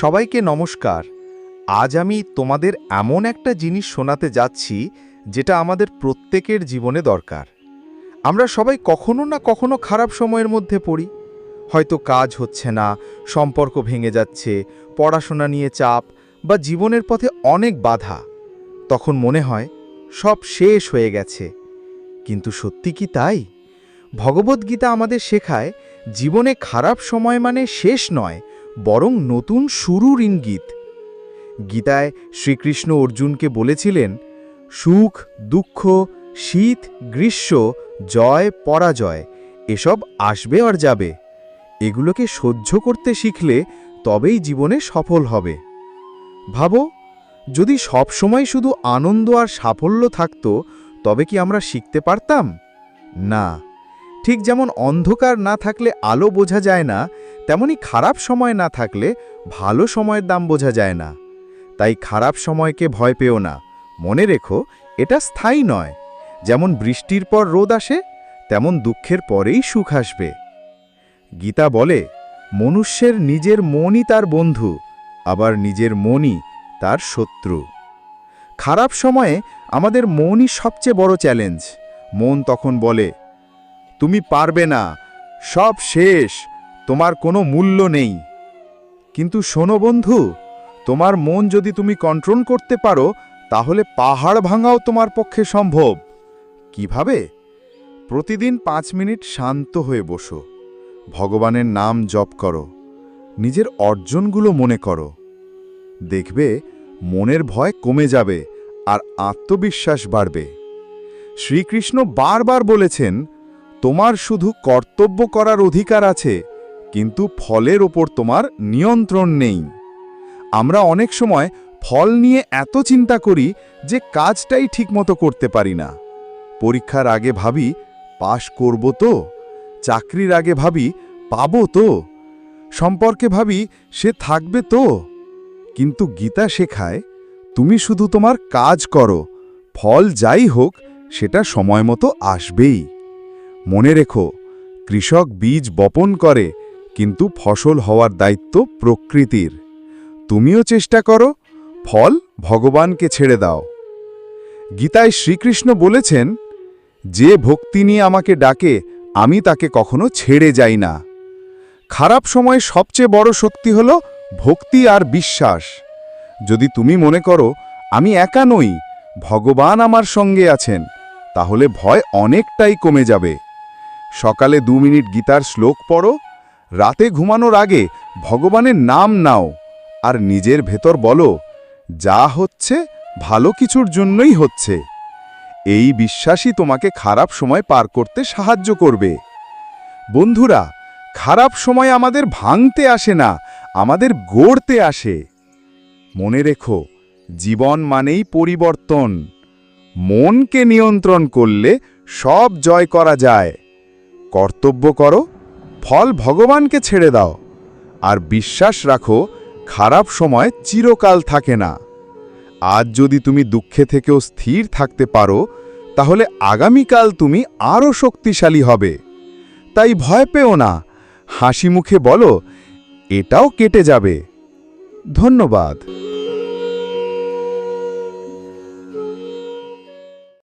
সবাইকে নমস্কার। আজ আমি তোমাদের এমন একটা জিনিস শোনাতে যাচ্ছি, যেটা আমাদের প্রত্যেকের জীবনে দরকার। আমরা সবাই কখনো না কখনো খারাপ সময়ের মধ্যে পড়ি। হয়তো কাজ হচ্ছে না, সম্পর্ক ভেঙে যাচ্ছে, পড়াশোনা নিয়ে চাপ, বা জীবনের পথে অনেক বাধা। তখন মনে হয়, সব শেষ হয়ে গেছে। কিন্তু সত্যি কি তাই? ভগবদ্গীতা আমাদের শেখায়, জীবনে খারাপ সময় মানে শেষ নয় বরং নতুন শুরুর ইঙ্গিত। গীতায় শ্রীকৃষ্ণ অর্জুনকে বলেছিলেন, সুখ, দুঃখ, শীত, গ্রীষ্ম, জয়, পরাজয়, এসব আসবে আর যাবে। এগুলোকে সহ্য করতে শিখলে তবেই জীবনে সফল হবে। ভাবো, যদি সবসময় শুধু আনন্দ আর সাফল্য থাকতো, তবে কি আমরা শিখতে পারতাম? না। ঠিক যেমন অন্ধকার না থাকলে আলো বোঝা যায় না, তেমনি খারাপ সময় না থাকলে ভালো সময়ের দাম বোঝা যায় না। তাই খারাপ সময়কে ভয় পেও না। মনে রেখো, এটা স্থায়ী নয়। যেমন বৃষ্টির পর রোদ আসে, তেমন দুঃখের পরেই সুখ আসবে। গীতা বলে, মনুষ্যের নিজের মনই তার বন্ধু, আবার নিজের মনই তার শত্রু। খারাপ সময়ে আমাদের মনই সবচেয়ে বড় চ্যালেঞ্জ। মন তখন বলে তুমি পারবে না। সব শেষ। তোমার কোনো মূল্য নেই। কিন্তু শোনো বন্ধু, তোমার মন যদি তুমি কন্ট্রোল করতে পারো, তাহলে পাহাড় ভাঙাও তোমার পক্ষে সম্ভব। কীভাবে? প্রতিদিন পাঁচ মিনিট শান্ত হয়ে বসো। ভগবানের নাম জপ করো। নিজের অর্জনগুলো মনে করো। দেখবে, মনের ভয় কমে যাবে আর আত্মবিশ্বাস বাড়বে। শ্রীকৃষ্ণ বারবার বলেছেন তোমার শুধু কর্তব্য করার অধিকার আছে, কিন্তু ফলের ওপর তোমার নিয়ন্ত্রণ নেই। আমরা অনেক সময় ফল নিয়ে এত চিন্তা করি যে কাজটাই ঠিকমতো করতে পারি না। পরীক্ষার আগে ভাবি, পাশ করব তো? চাকরির আগে ভাবি, পাব তো? সম্পর্কে ভাবি, সে থাকবে তো? কিন্তু গীতা শেখায়, তুমি শুধু তোমার কাজ করো, ফল যাই হোক, সেটা সময় মতো আসবেই। মনে রেখো, কৃষক বীজ বপন করে, কিন্তু ফসল হওয়ার দায়িত্ব প্রকৃতির। তুমিও চেষ্টা করো, ফল ভগবানকে ছেড়ে দাও। গীতায় শ্রীকৃষ্ণ বলেছেন, যে ভক্তি নিয়ে আমাকে ডাকে, আমি তাকে কখনো ছেড়ে যাই না। খারাপ সময়ে সবচেয়ে বড় শক্তি হল ভক্তি আর বিশ্বাস। যদি তুমি মনে করো, আমি একা নই, ভগবান আমার সঙ্গে আছেন, তাহলে ভয় অনেকটাই কমে যাবে। সকালে দু মিনিট গীতার শ্লোক পড়ো, রাতে ঘুমানোর আগে ভগবানের নাম নাও আর নিজের ভেতর বলো, যা হচ্ছে ভালো কিছুর জন্যই হচ্ছে। এই বিশ্বাসই তোমাকে খারাপ সময় পার করতে সাহায্য করবে। বন্ধুরা, খারাপ সময় আমাদের ভাঙতে আসে না, আমাদের গড়তে আসে। মনে রেখো, জীবন মানেই পরিবর্তন। মনকে নিয়ন্ত্রণ করলে সব জয় করা যায়। কর্তব্য করো, ফল ভগবানকে ছেড়ে দাও। আর বিশ্বাস রাখো, খারাপ সময় চিরকাল থাকে না। আজ যদি তুমি দুঃখে থেকেও স্থির থাকতে পারো, তাহলে আগামীকাল তুমি আরও শক্তিশালী হবে। তাই ভয় পেও না, হাসি মুখে বলো, এটাও কেটে যাবে। ধন্যবাদ।